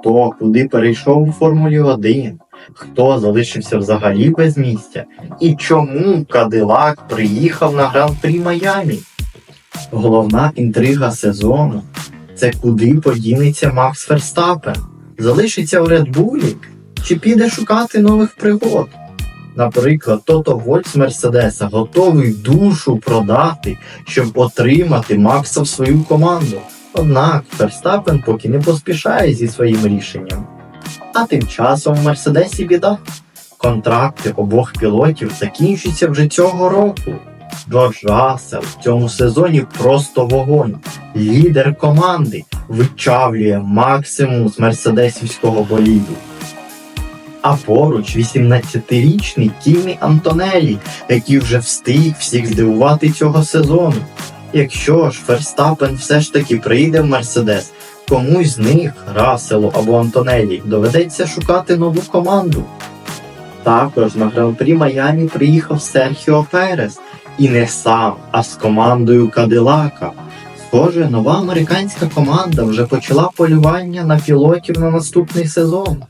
хто куди перейшов у Формулі 1, хто залишився взагалі без місця, і чому Кадилак приїхав на Гран-прі Майамі. Головна інтрига сезону це куди подінеться Макс Ферстапен. Залишиться в Редбулі чи піде шукати нових пригод. Наприклад, Тото Вольт з Мерседеса готовий душу продати, щоб отримати Макса в свою команду. Однак Ферстапен поки не поспішає зі своїм рішенням. А тим часом в Мерседесі біда. Контракти обох пілотів закінчуються вже цього року. Джордж Рассел в цьому сезоні просто вогонь. Лідер команди вичавлює максимум з мерседесівського боліду. А поруч 18-річний Кімі Антонелі, який вже встиг всіх здивувати цього сезону. Якщо ж Ферстапен все ж таки прийде в Мерседес, комусь з них, Расселу або Антонелі, доведеться шукати нову команду. Також на гран-прі Майамі приїхав Серхіо Перес, і не сам, а з командою Кадилака. Схоже, нова американська команда вже почала полювання на пілотів на наступний сезон.